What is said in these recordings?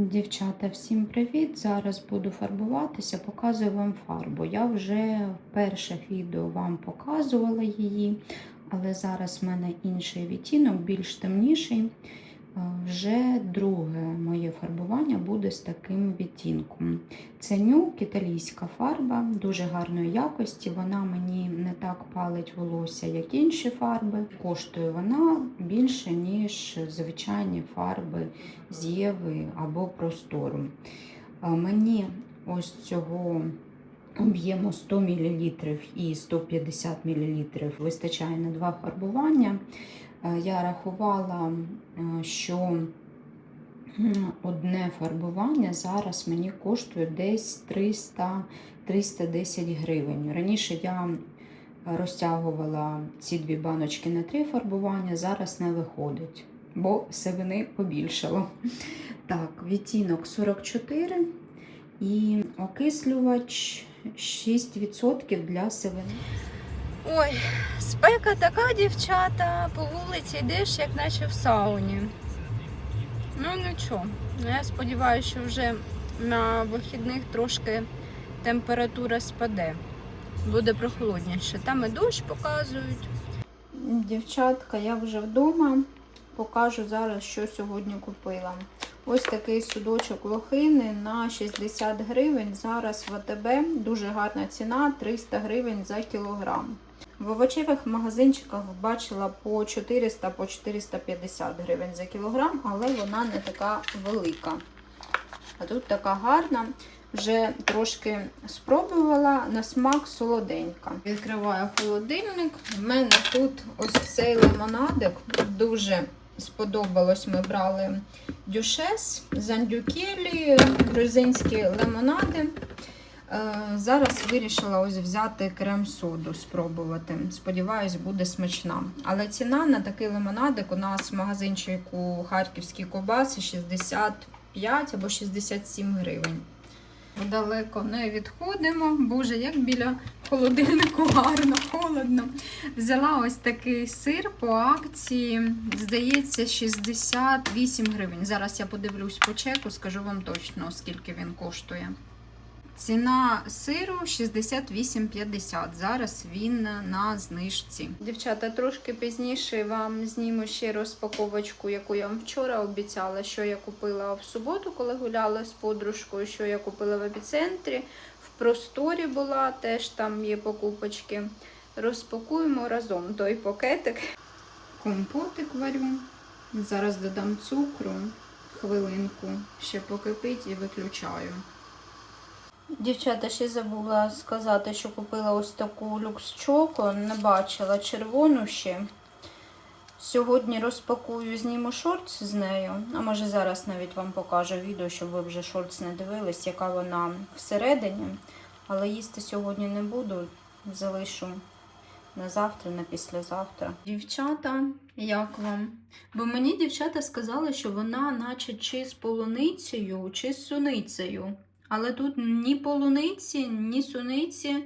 Дівчата, всім привіт! Зараз буду фарбуватися, показую вам фарбу. Я вже в перших відео вам показувала її, але зараз в мене інший відтінок, більш темніший. Вже друге моє фарбування буде з таким відтінком. Це нюк, італійська фарба, дуже гарної якості. Вона мені не так палить волосся, як інші фарби. Коштує вона більше, ніж звичайні фарби з Єви або простору. Мені ось цього об'єму 100 мл і 150 мл вистачає на два фарбування. Е, Я рахувала, е, що одне фарбування зараз мені коштує десь 300 310 гривень. Раніше я розтягувала ці дві баночки на три фарбування, зараз не виходить, бо сивини побільшало. Так, відтінок 44 і окислювач 6% для сивини. Ой, спека така, дівчата, по вулиці йдеш, як наче в сауні. Ну нічого. Я сподіваюся, що вже на вихідних трошки температура спаде. Буде прохолодніше. Там і дощ показують. Дівчатка, я вже вдома. Покажу зараз, що сьогодні купила. Ось такий судочок лохини на 60 гривень. Зараз в АТБ дуже гарна ціна 300 гривень за кілограм. В овочевих магазинчиках бачила по 400 по 450 гривень за кілограм, але вона не така велика. А тут така гарна. Вже трошки спробувала на смак солоденька. Відкриваю холодильник. У мене тут ось цей лимонадик дуже сподобалось. Ми брали дюшес, зандюкелі, грузинські лимонади. Е, Зараз вирішила ось взяти крем-соду, спробувати. Сподіваюсь, буде смачна. Але ціна на такий лимонадик у нас в магазинчику Харківські кобаси 65 або 67 гривень. Далеко не відходимо. Боже, як біля холодильнику гарно, холодно. Взяла ось такий сир по акції. Здається, 68 гривень. Зараз я подивлюсь по чеку, скажу вам точно, скільки він коштує. Ціна сиру 68,50. Зараз він на знижці. Дівчата, трошки пізніше вам зніму ще розпаковочку, яку я вам вчора обіцяла, що я купила в суботу, коли гуляла з подружкою, що я купила в епіцентрі. Просторі була, теж там є покупочки. Розпакуємо разом той пакетик. Компотик варю. Зараз додам цукру, хвилинку, ще покипить і виключаю. Дівчата, ще забула сказати, що купила ось таку люкс чоко, не бачила червону ще. Сьогодні розпакую, зніму шортс з нею, а може зараз навіть вам покажу відео, щоб ви вже шортс не дивились, яка вона всередині. Але їсти сьогодні не буду, залишу на завтра, на післязавтра. Дівчата, як вам? Бо мені дівчата сказали, що вона наче чи з полуницею, чи з суницею. Але тут ні полуниці, ні суниці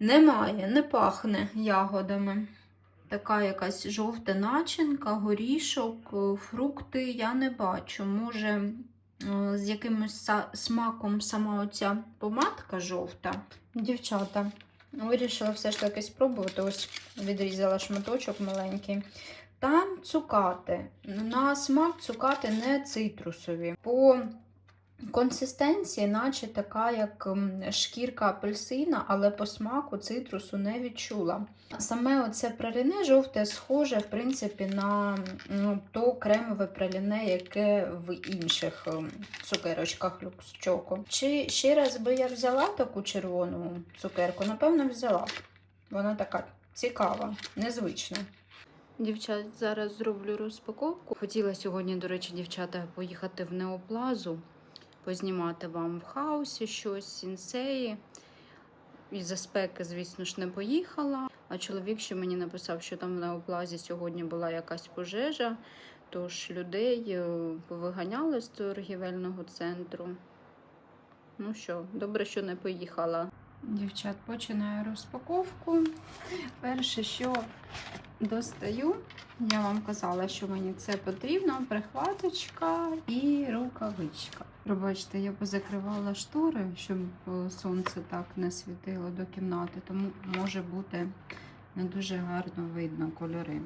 немає, не пахне ягодами. Така якась жовта начинка, горішок, е, фрукти я не бачу. Може, е, з якимось смаком сама оця помадка жовта. Дівчата, вирішила все ж таки спробувати. Ось відрізала шматочок маленький. Там цукати. На смак цукати не цитрусові. По Консистенція, наче така, як шкірка апельсина, але по смаку цитрусу не відчула. Саме оце праліне жовте схоже, в принципі, на ну, то кремове праліне, яке в інших м, цукерочках люксчоко. Чи ще раз би я взяла таку червону цукерку? Напевно, взяла. Вона така цікава, незвична. Дівчат, зараз зроблю розпаковку. Хотіла сьогодні, до речі, дівчата, поїхати в неоплазу познімати вам в хаосі щось, сінсеї. Із-за спеки, звісно ж, не поїхала. А чоловік ще мені написав, що там в неоплазі сьогодні була якась пожежа, тож людей е, повиганяли з торгівельного центру. Ну що, добре, що не поїхала. Дівчат, починаю розпаковку. Перше, що достаю, я вам казала, що мені це потрібно: прихваточка і рукавичка. Пробачте, я позакривала штори, щоб е, сонце так не світило до кімнати, тому може бути не дуже гарно видно кольори.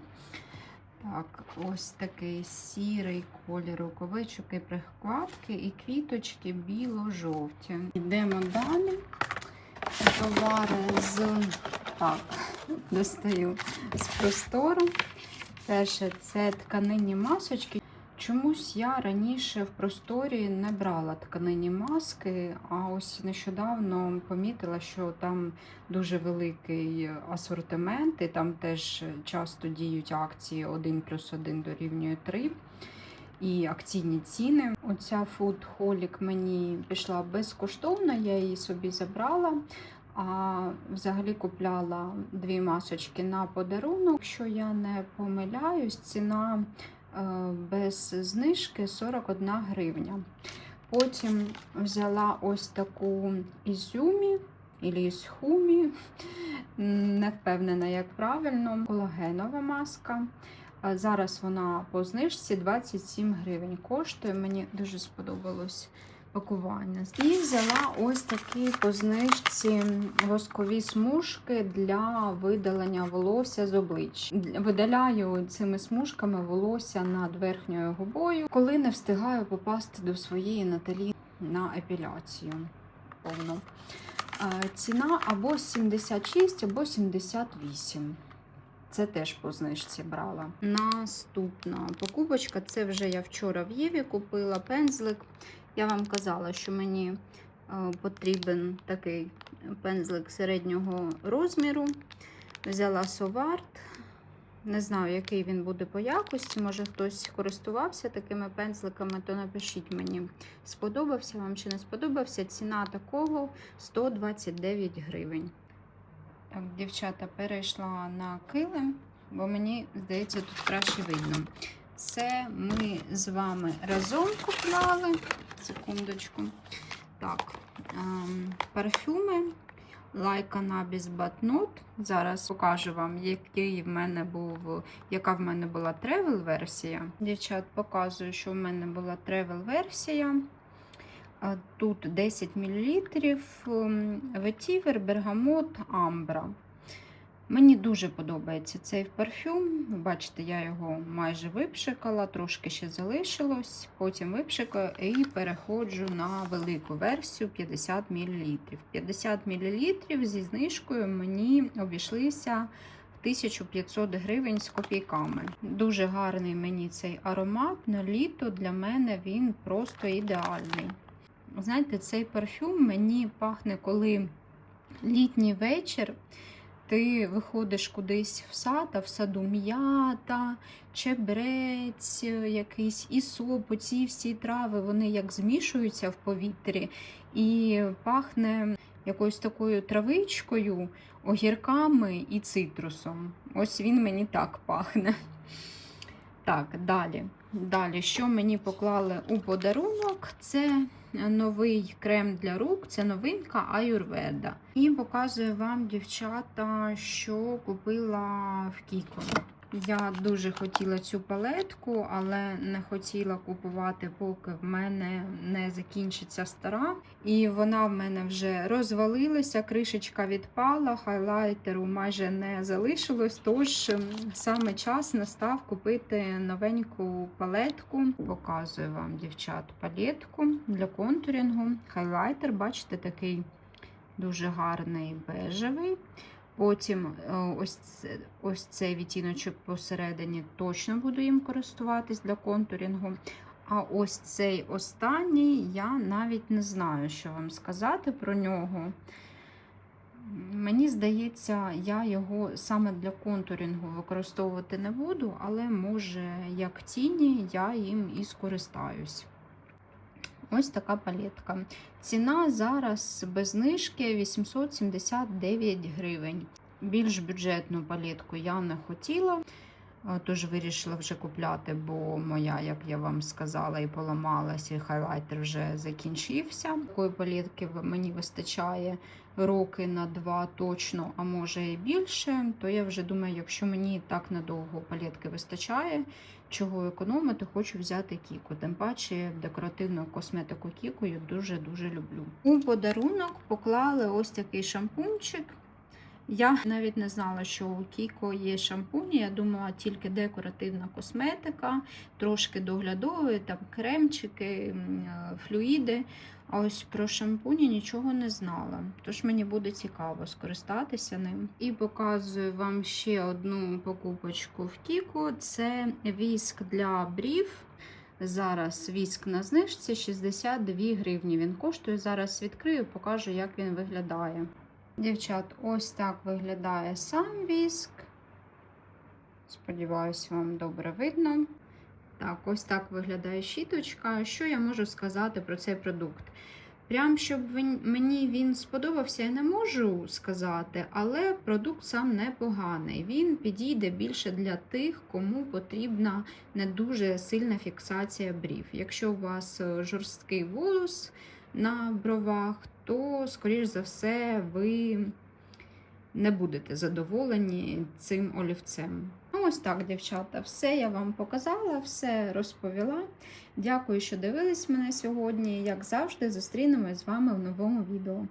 Так, ось такий сірий колір рукавичок і прихватки, і квіточки біло-жовті. Йдемо далі. Товари з так, достаю з простору. Перше, це тканинні масочки. Чомусь я раніше в просторі не брала тканинні маски, а ось нещодавно помітила, що там дуже великий асортимент, і там теж часто діють акції 1 плюс 1 дорівнює 3. І акційні ціни. Оця Holic мені пішла безкоштовно, я її собі забрала. А взагалі купляла дві масочки на подарунок. Якщо я не помиляюсь, ціна без знижки 41 гривня. Потім взяла ось таку ізюмі ілі ісхумі, не впевнена, як правильно, колагенова маска. Зараз вона по знижці 27 гривень коштує. Мені дуже сподобалось пакування. І взяла ось такі по знижці воскові смужки для видалення волосся з обличчя. Видаляю цими смужками волосся над верхньою губою, коли не встигаю попасти до своєї Наталі на епіляцію повну. Е, Ціна або 76, або 78. Це теж по знижці брала. Наступна покупочка це вже я вчора в Єві купила пензлик. Я вам казала, що мені е, потрібен такий пензлик середнього розміру. Взяла Соварт. Не знаю, який він буде по якості. Може хтось користувався такими пензликами, то напишіть мені, сподобався вам чи не сподобався. Ціна такого 129 гривень. Так, дівчата, перейшла на килим, бо мені здається, тут краще видно. Це ми з вами разом купляли. Секундочку. Так, ем, парфюми Like Cannabis But Not. Зараз покажу вам, який в мене був, яка в мене була тревел-версія. Дівчат, показую, що в мене була тревел-версія. Тут 10 мл ветівер, бергамот, амбра. Мені дуже подобається цей парфюм. Бачите, я його майже випшикала, трошки ще залишилось. Потім випшикаю і переходжу на велику версію 50 мл. 50 мл зі знижкою мені обійшлися 1500 гривень з копійками. Дуже гарний мені цей аромат. На літо для мене він просто ідеальний. Знаєте, цей парфюм мені пахне, коли літній вечір. Ти виходиш кудись в сад, а в саду м'ята, чебрець, якийсь ісоп, ці всі трави, вони як змішуються в повітрі і пахне якоюсь такою травичкою, огірками і цитрусом. Ось він мені так пахне. Так, далі. Далі, що мені поклали у подарунок, це новий крем для рук, це новинка Аюрведа. І показую вам, дівчата, що купила в Кіко. Я дуже хотіла цю палетку, але не хотіла купувати, поки в мене не закінчиться стара. І вона в мене вже розвалилася, кришечка відпала, хайлайтеру майже не залишилось. Тож саме час настав купити новеньку палетку. Показую вам, дівчат, палетку для контурінгу. Хайлайтер, бачите, такий дуже гарний бежевий. Потім е, ось, ось цей відтіночок посередині точно буду їм користуватись для контурінгу. А ось цей останній я навіть не знаю, що вам сказати про нього. Мені здається, я його саме для контурінгу використовувати не буду, але може як тіні я їм і скористаюсь. Ось така палетка. Ціна зараз без знижки 879 гривень. Більш бюджетну палетку я не хотіла. Е, Тож вирішила вже купляти, бо моя, як я вам сказала, і поламалась, і хайлайтер вже закінчився. Такої палітки мені вистачає роки на два точно, а може і більше. То я вже думаю, якщо мені так надовго палітки вистачає, чого економити, хочу взяти Кіку. Тим паче декоративну косметику Кіку я дуже-дуже люблю. У подарунок поклали ось такий шампунчик. Я навіть не знала, що у Кіко є шампуні. Я думала тільки декоративна косметика, трошки доглядові, там кремчики, е, флюїди. А ось про шампуні нічого не знала. Тож мені буде цікаво скористатися ним. І показую вам ще одну покупочку в Кіко. Це віск для брів. Зараз віск на знижці 62 гривні. Він коштує. Зараз відкрию, покажу, як він виглядає. Дівчат, ось так виглядає сам віск. Сподіваюсь, вам добре видно. Так, ось так виглядає щіточка. Що я можу сказати про цей продукт? Прям щоб мені він сподобався, я не можу сказати, але продукт сам непоганий. Він підійде більше для тих, кому потрібна не дуже сильна фіксація брів. Якщо у вас е, жорсткий волос на бровах, то, скоріш за все, ви не будете задоволені цим олівцем. Ну, ось так, дівчата, все я вам показала, все розповіла. Дякую, що дивились мене сьогодні. Як завжди, зустрінемось з вами в новому відео.